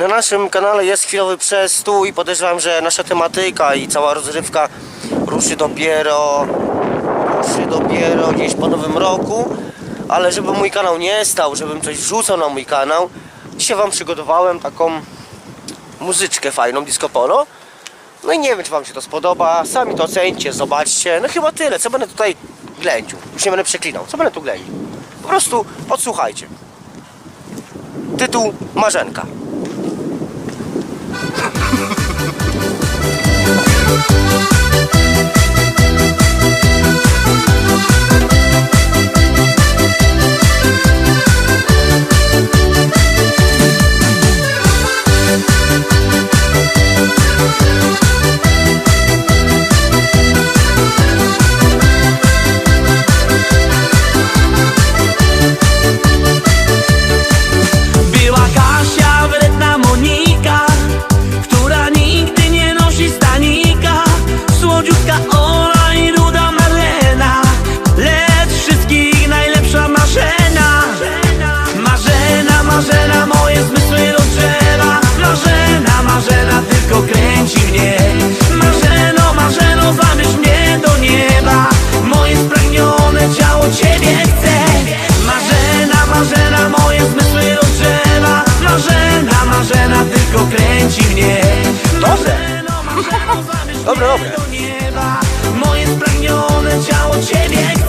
Na naszym kanale jest chwilowy przestój i podejrzewam, że nasza tematyka i cała rozrywka ruszy dopiero ruszy dopiero gdzieś po nowym roku. Ale żeby mój kanał nie stał, żebym coś wrzucał na mój kanał, dzisiaj wam przygotowałem taką muzyczkę fajną, disco polo. No i nie wiem, czy wam się to spodoba. Sami to ocencie, zobaczcie. No chyba tyle. Co będę tutaj ględził? Już nie będę przeklinał. Co będę tu ględził? Po prostu podsłuchajcie. Tytuł Marzenka. Música Dobre, dobre. do nieba Moje spragnione ciało Ciebie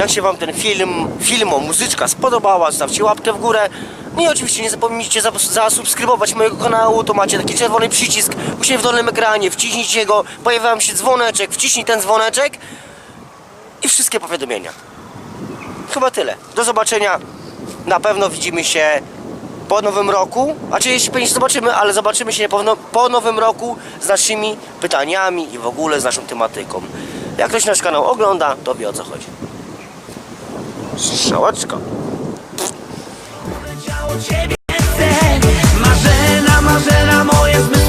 Jak się Wam ten film, filmo, muzyczka spodobała, zostawcie łapkę w górę. No i oczywiście nie zapomnijcie zas- zasubskrybować mojego kanału, to macie taki czerwony przycisk u siebie w dolnym ekranie, wciśnijcie go, pojawia Wam się dzwoneczek, wciśnij ten dzwoneczek i wszystkie powiadomienia. Chyba tyle. Do zobaczenia. Na pewno widzimy się po nowym roku, a czy jeszcze pewnie zobaczymy, ale zobaczymy się po nowym roku z naszymi pytaniami i w ogóle z naszą tematyką. Jak ktoś nasz kanał ogląda, to wie o co chodzi. Strzałeczka. Marzena, marzena, moje zmysły